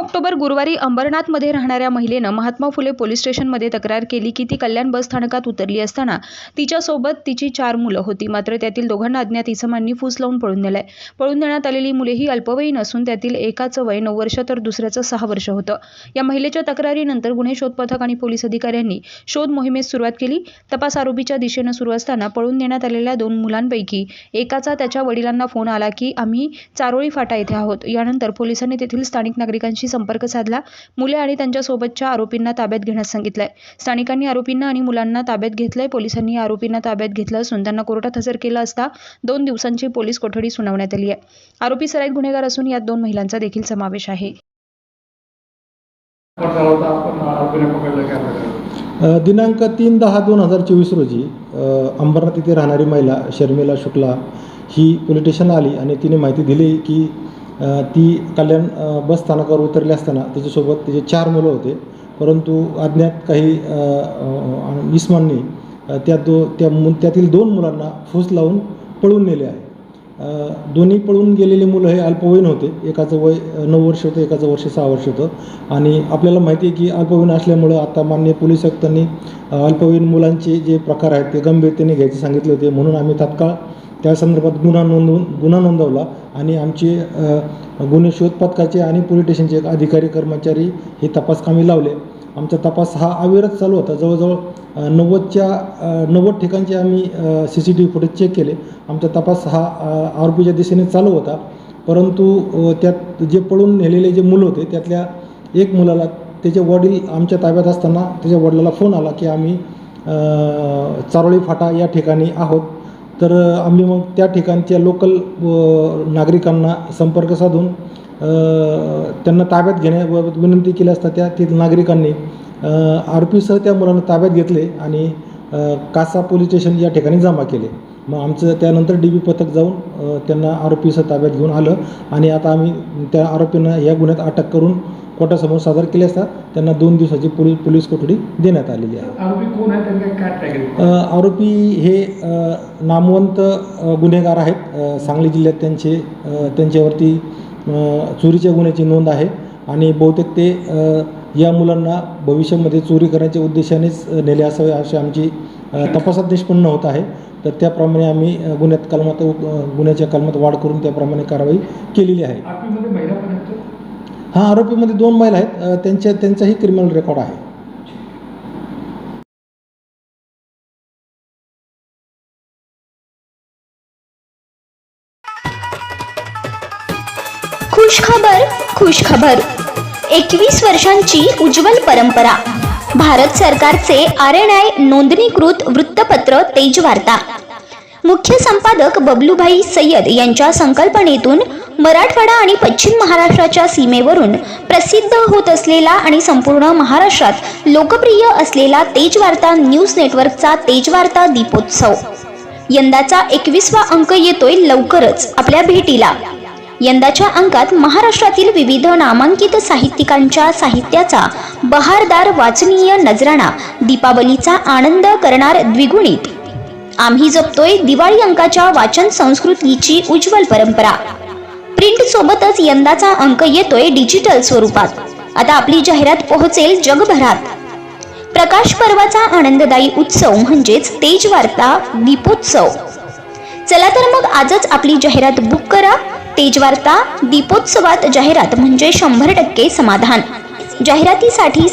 October गुरुवारी अंबरनाथमध्ये राहणाऱ्या महिलेनं महात्मा फुले पोलीस स्टेशनमध्ये तक्रार केली की ती कल्याण बस स्थानकात उतरली असताना तिच्यासोबत तिची चार मुलं होती. मात्र त्यातील दोघांना अज्ञात इसमांनी फूस लावून पळून नेलाय. पळून देण्यात आलेली मुले ही अल्पवयीन असून त्यातील एकाचं वय नऊ वर्ष तर दुसऱ्याचं सहा वर्ष होतं. या महिलेच्या तक्रारीनंतर गुन्हे शोध पथक आणि पोलीस अधिकाऱ्यांनी शोध मोहिमेस सुरुवात केली. तपास आरोपीच्या दिशेनं सुरू असताना पळून नेण्यात आलेल्या दोन मुलांपैकी एकाचा त्याच्या वडिलांना फोन आला की आम्ही चारोळी फाटा येथे आहोत. यानंतर पोलिसांनी तेथील स्थानिक नागरिकांशी संपर्क साधला. मुले आणि त्यांच्यासोबतच्या आरोपींना ताब्यात घेण्यास सांगितलंय. स्थानिकांनी आरोपींना आणि मुलांना ताब्यात घेतलंय. पोलिसांनी आरोपींना ताब्यात घेतलं असून त्यांना कोर्टात हजर केलं असता दोन दिवसांची पोलीस कोठडी सुनावण्यात आली आहे. आरोपी सराईत गुन्हेगार असून यात दोन महिलांचा देखील समावेश आहे. दिनांक तीन दहा दोन हजार चोवीस रोजी अंबरनाथ येथे राहणारी महिला शर्मिला शुक्ला ही पोलीस स्टेशनला आली आणि तिने माहिती दिली की ती कल्याण बसस्थानकावर बस स्थानकावर उतरली असताना तिच्यासोबत तिचे चार मुलं होते. परंतु अज्ञात काही अ, इस्मांनी त्या दो त्या मु त्यातील दोन मुलांना फूस लावून पळून नेले आहे. दोन्ही पळून गेलेली मुलं हे अल्पवयीन होते. एकाचं वय नऊ वर्ष होतं एकाचं वर्ष सहा वर्ष होतं. आणि आपल्याला माहिती आहे की अल्पवयीन असल्यामुळं आता मान्य पोलीस आयुक्तांनी अल्पवयीन मुलांचे जे प्रकार आहेत ते गंभीरतेने घ्यायचे सांगितले होते. म्हणून आम्ही तात्काळ त्या संदर्भात गुन्हा नोंदवून गुन्हा नोंदवला. आणि आमचे गुन्हे शोध पथकाचे आणि पोलीस स्टेशनचे एक अधिकारी कर्मचारी हे तपासकामी लावले. आमचा तपास हा अविरत चालू होता. जवळजवळ नव्वदच्या नव्वद ठिकाणचे आम्ही C C T V footage check केले. आमचा तपास हा आरोपीच्या दिशेने चालू होता. परंतु त्यात जे पळून नेलेले जे मुलं होते त्यातल्या एक मुलाला त्याचे वडील आमच्या ताब्यात असताना त्याच्या वडिलाला फोन आला की आम्ही चारोळी फाटा या ठिकाणी आहोत. तर आम्ही मग त्या ठिकाणच्या लोकल नागरिकांना संपर्क साधून त्यांना ताब्यात घेण्याबाबत विनंती केली असता त्या तेथील नागरिकांनी आरोपीसह त्या मुलांना ताब्यात घेतले आणि कासा पोलीस स्टेशन या ठिकाणी जमा केले. मग आमचं त्यानंतर डी बी पथक जाऊन त्यांना आरोपीसह ताब्यात घेऊन आलं. आणि आता आम्ही त्या आरोपींना या गुन्ह्यात अटक करून कोर्टासमोर सादर केले असता त्यांना दोन दिवसाची पोलीस पोलीस कोठडी देण्यात आलेली आहे. आरोपी हे नामवंत गुन्हेगार आहेत. सांगली जिल्ह्यात त्यांचे त्यांच्यावरती चोरीच्या गुन्ह्याची नोंद आहे. आणि बहुतेक ते या मुलांना भविष्यामध्ये चोरी करण्याच्या उद्देशानेच नेले असावे अशी आमची तपासात निष्पन्न होत आहे. तर त्याप्रमाणे आम्ही गुन्ह्यात कलमात गुन्ह्याच्या कलमात वाढ करून त्याप्रमाणे कारवाई केलेली आहे. आरोपीमध्ये महिला पण आहेत का? हा आरोपीमध्ये दोन महिला आहेत. त्यांच्या त्यांचाही क्रिमिनल रेकॉर्ड आहे. खुशखबर खुशखबर. एकवीस वर्षांची उज्ज्वल परंपरा. भारत सरकारचे आर एन आय नोंदणीकृत वृत्तपत्र तेजवार्ता मुख्य संपादक बबलूभाई सय्यद यांच्या संकल्पनेतून मराठवाडा आणि पश्चिम महाराष्ट्राच्या सीमेवरून प्रसिद्ध होत असलेला आणि संपूर्ण महाराष्ट्रात लोकप्रिय असलेला तेजवार्ता न्यूज नेटवर्कचा तेजवार्ता दीपोत्सव. यंदाचा एकवीसवा अंक येतोय लवकरच आपल्या भेटीला. यंदाच्या अंकात महाराष्ट्रातील विविध नामांकित साहित्यिकांच्या साहित्याचा बहारदार वाचनीय नजराणा दीपावलीचा आनंद करणार द्विगुणित. आम्ही जपतोय दिवाळी अंकाच्या वाचन संस्कृतीची उज्ज्वल परंपरा. प्रिंट सोबतच यंदाचा अंक येतोय डिजिटल स्वरूपात. आता आपली जाहिरात पोहोचेल जगभरात. प्रकाश पर्वाचा आनंददायी उत्सव म्हणजेच तेजवार्ता दीपोत्सव. चला तर मग आजच आपली जाहिरात बुक करा. तेजवार्ता दीपोत्सवात जाहिरात म्हणजे शंभर टक्के समाधान. जाहिरातीसाठी